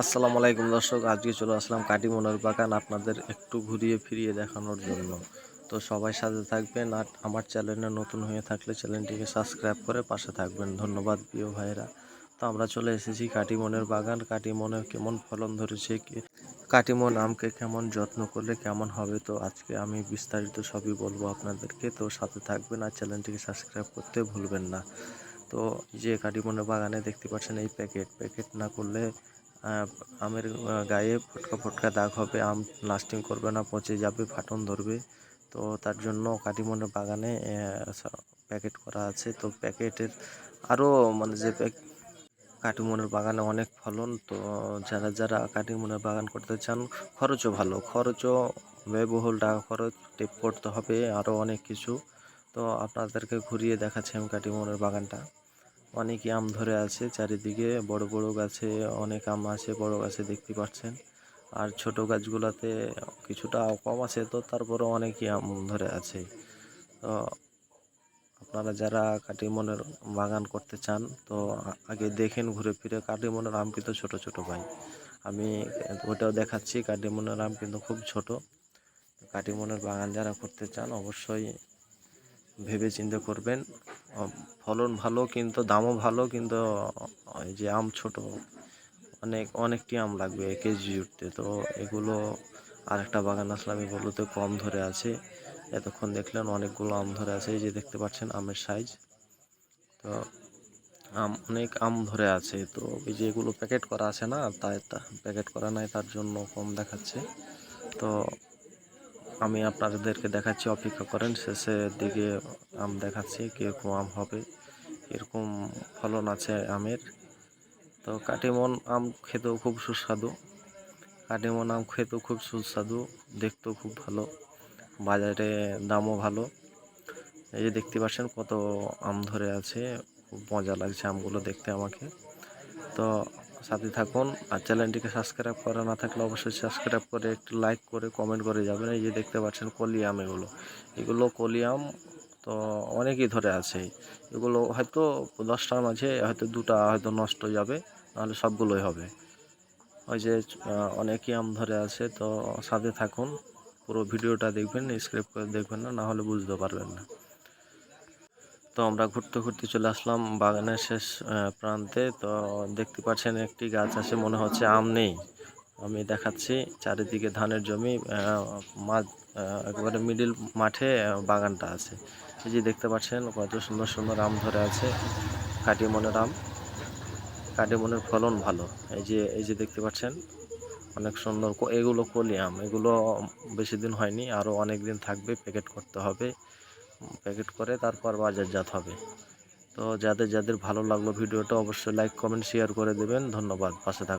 আসসালামু আলাইকুম দর্শক, আজকে চলে আসলাম কাটিমনের বাগান আপনাদের একটু ঘুরিয়ে ফিরিয়ে দেখানোর জন্য। তো সবাই সাথে থাকবেন আর আমার চ্যানেলে নতুন হয়ে থাকলে চ্যানেলটিকে সাবস্ক্রাইব করে পাশে থাকবেন। ধন্যবাদ প্রিয় ভাইরা তো আমরা চলে এসেছি কাটিমনের বাগান। কাটিমনে কেমন ফলন ধরেছে কাটিমন আমকে কেমন যত্ন করলে কেমন হবে? তো আজকে আমি বিস্তারিত সবই বলব আপনাদেরকে। তো সাথে থাকবেন আর চ্যানেলটিকে সাবস্ক্রাইব করতে ভুলবেন না। তো যে কাটিমনের বাগানে দেখতে পাচ্ছেন এই প্যাকেট। প্যাকেট না করলে আমের গায়ে ফটকা ফটকা দাগ হবে, আম লাস্টিং করবে না, পচে যাবে, ফাটন ধরবে। তো তার জন্য কাটিমনের বাগানে প্যাকেট করা আছে। তো প্যাকেটের আরও মানে যে কাটিমনের বাগানে অনেক ফলন। তো যারা যারা কাটিমনের বাগান করতে চান, খরচও ভালো। খরচও ব্যয়বহুল, টাকা খরচ টেপ করতে হবে আরও অনেক কিছু। তো আপনাদেরকে ঘুরিয়ে দেখাচ্ছি আমি কাটিমনের বাগানটা। অনেকই আম ধরে আছে, চারিদিকে বড় বড় গাছে, অনেক আম আছে, বড় গাছে দেখতে পাচ্ছেন। আর ছোট গাছগুলোতে কিছুটা কম আছে তো তারপরে অনেকই আম ধরে আছে। তো আপনারা যারা কাটিমনের বাগান করতে চান, তো আগে দেখেন ঘুরে ফিরে কাটিমনের আম কিন্তু ছোট ছোট ভাই। আমি ওটাও দেখাচ্ছি, কাটিমনের আম কিন্তু খুব ছোট। কাটিমনের বাগান যারা করতে চান, অবশ্যই ভেবে চিন্তে করবেন। ফলন ভালো কিন্তু দামও ভালো কিন্তু এই যে আম ছোট, অনেক, অনেকটি আম লাগবে কেজি উঠতে তো এগুলো আর একটা বাগান আসলাম এগুলোতে কম ধরে আছে। এতক্ষণ দেখলেন অনেকগুলো আম ধরে আছে, এই যে দেখতে পাচ্ছেন আমের সাইজ। তো আম, অনেক আম ধরে আছে। তো এই যে এগুলো প্যাকেট করা আছে না, তাই প্যাকেট করা নাই, তার জন্য কম দেখাচ্ছে। তো আমি আপনাদেরকে দেখাচ্ছি, অপেক্ষা করেন শেষের দিকে আম দেখাচ্ছি, কীরকম আম হবে, কীরকম ফলন আছে আমের। তো কাটিমন আম খেতেও খুব সুস্বাদু, কাটিমন আম খেতেও খুব সুস্বাদু, দেখতেও খুব ভালো, বাজারে দামও ভালো। এই যে দেখতে পাচ্ছেন কত আম ধরে আছে, খুব মজা লাগছে আমগুলো দেখতে আমাকে। তো সাথে থাকুন আর চ্যানেলটিকে সাবস্ক্রাইব করা না থাকলে অবশ্যই সাবস্ক্রাইব করে একটু লাইক করে কমেন্ট করে যাবেন। এই যে দেখতে পাচ্ছেন কলি আম এগুলো। এগুলো কলি আম তো অনেকই ধরে আছে। এগুলো হয়তো দশটার মাঝে হয়তো দুটা হয়তো নষ্ট যাবে, নাহলে সবগুলোই হবে। ওই যে অনেকই আম ধরে আছে, তো সাথে থাকুন। পুরো ভিডিওটা দেখবেন, স্ক্রিপ্ট করে দেখবেন না না হলে বুঝতে পারবেন না। তো আমরা ঘুরতে ঘুরতে চলে আসলাম বাগানের শেষ প্রান্তে। তো দেখতে পাচ্ছেন একটি গাছ আছে, মনে হচ্ছে আম নেই। আমি দেখাচ্ছি চারিদিকে ধানের জমি মাঝ একেবারে মিডিল মাঠে বাগানটা আছে। এই যে দেখতে পাচ্ছেন কত সুন্দর সুন্দর আম ধরে আছে, কাটিমনের আম। কাটিমনের ফলন ভালো। এই যে এই যে দেখতে পাচ্ছেন অনেক সুন্দর এগুলো কলি আম। এগুলো বেশি দিন হয়নি আরও অনেক দিন থাকবে প্যাকেট করতে হবে। প্যাকেট করে, তারপর বাজারজাত হবে। তো যাদের যাদের ভালো লাগল ভিডিওটা অবশ্যই লাইক কমেন্ট শেয়ার করে দেবেন। ধন্যবাদ। পাশে থাকুন।